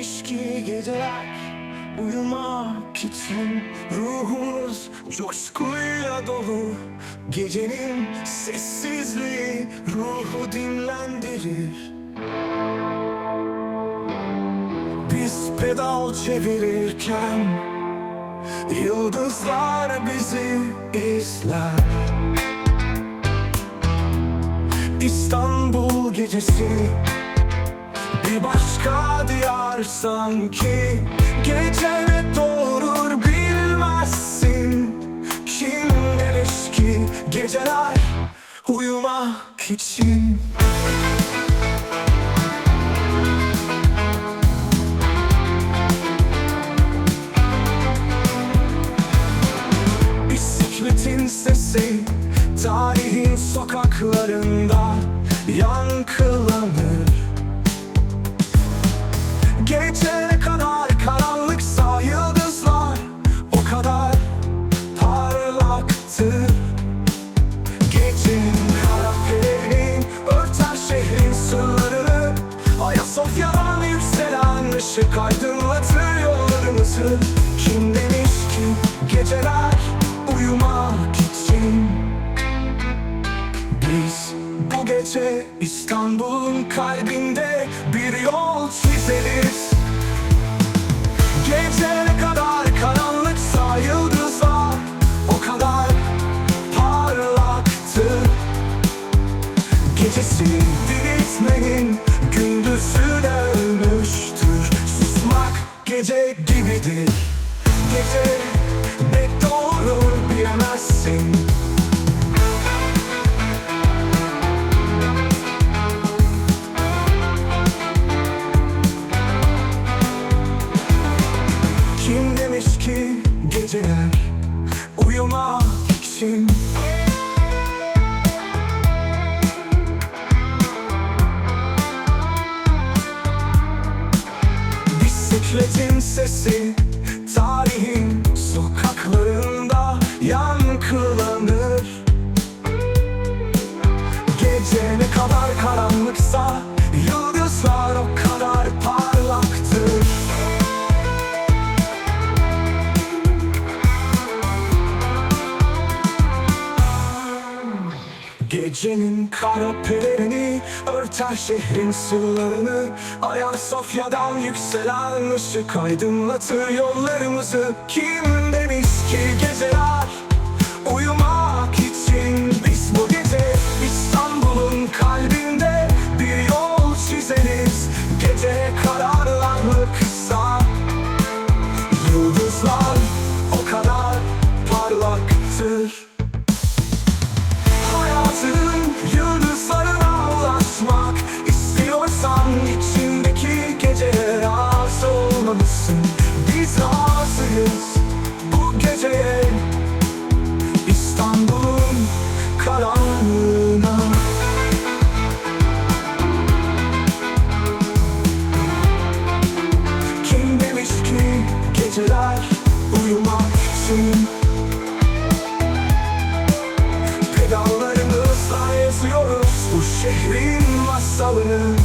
demiş ki geceler uyumak için Ruhumuz coşkuyla dolu. Gecenin sessizliği ruhu dinlendirir. Biz pedal çevirirken Yıldızlar bizi izler. İstanbul gecesi diyar sanki Gece ne doğurur bilmezsin. Kim demiş ki geceler uyumak için. Bisikletin sesi tarihin sokaklarında yankılanır Ayasofya'dan yükselen ışık aydınlatır yollarımızı Kim demiş ki geceler uyumak için? Biz bu gece İstanbul'un kalbinde bir yol çizeriz. Gece kadar karanlıksa yıldızlar o kadar parlaktır. Gecesi diriltmenin gündüzü de ölmüştür. Susmak gece gibidir. Gece ne doğru bilemezsin Bisikletin Gecenin kara pelerini örter şehrin sırlarını Ayasofya'dan yükselen ışık aydınlatır yollarımızı. Kim demiş ki geceler uyumak için? Biz bu gece İstanbul'un kalbinde bir yol çizeriz. Gece karanlıksa yıldızlar Biz razıyız bu geceye. İstanbul'un karanlığına. Kim demiş ki geceler uyumak için? Pedallarımızla yazıyoruz bu şehrin masalını